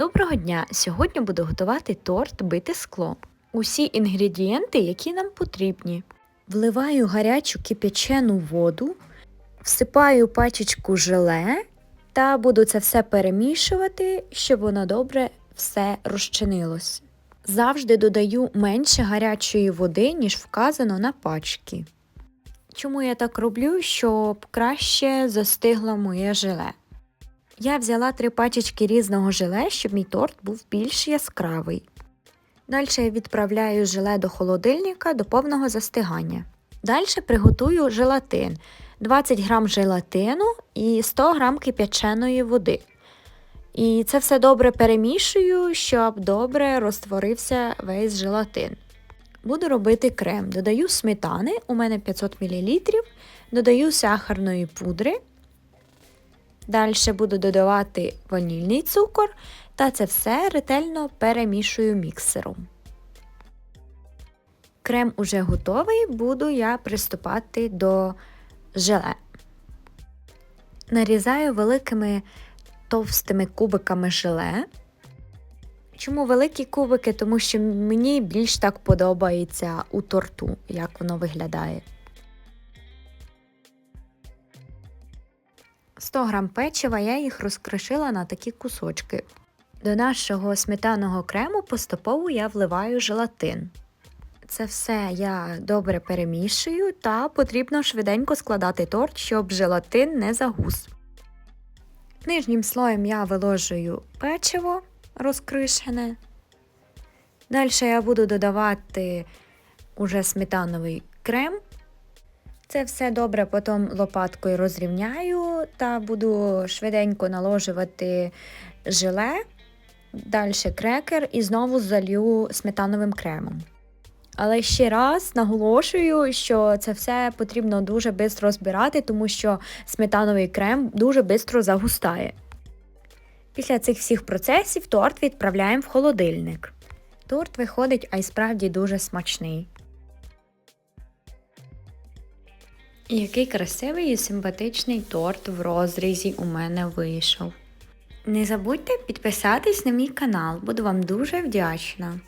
Доброго дня! Сьогодні буду готувати торт бите скло. Усі інгредієнти, які нам потрібні. Вливаю гарячу кип'ячену воду, всипаю пачечку желе та буду це все перемішувати, щоб воно добре все розчинилось. Завжди додаю менше гарячої води, ніж вказано на пачці. Чому я так роблю, щоб краще застигло моє желе? Я взяла три пачечки різного желе, щоб мій торт був більш яскравий. Далі я відправляю желе до холодильника до повного застигання. Далі приготую желатин. 20 г желатину і 100 г кип'яченої води. І це все добре перемішую, щоб добре розтворився весь желатин. Буду робити крем. Додаю сметани, у мене 500 мл, додаю сахарної пудри. Далі буду додавати ванільний цукор та це все ретельно перемішую міксером. Крем уже готовий, буду я приступати до желе. Нарізаю великими товстими кубиками желе. Чому великі кубики? Тому що мені більш так подобається у торту, як воно виглядає. 100 грам печива я їх розкрошила на такі кусочки. До нашого сметаного крему поступово я вливаю желатин. Це все я добре перемішую та потрібно швиденько складати торт, щоб желатин не загус. Нижнім слоєм я виложую печиво розкришене. Далі я буду додавати уже сметановий крем. Це все добре потім лопаткою розрівняю та буду швиденько наложувати желе, далі крекер і знову залью сметановим кремом. Але ще раз наголошую, що це все потрібно дуже швидко збирати, тому що сметановий крем дуже швидко загустає. Після цих всіх процесів торт відправляємо в холодильник. Торт виходить, а й справді дуже смачний. Який красивий і симпатичний торт в розрізі у мене вийшов. Не забудьте підписатись на мій канал, буду вам дуже вдячна.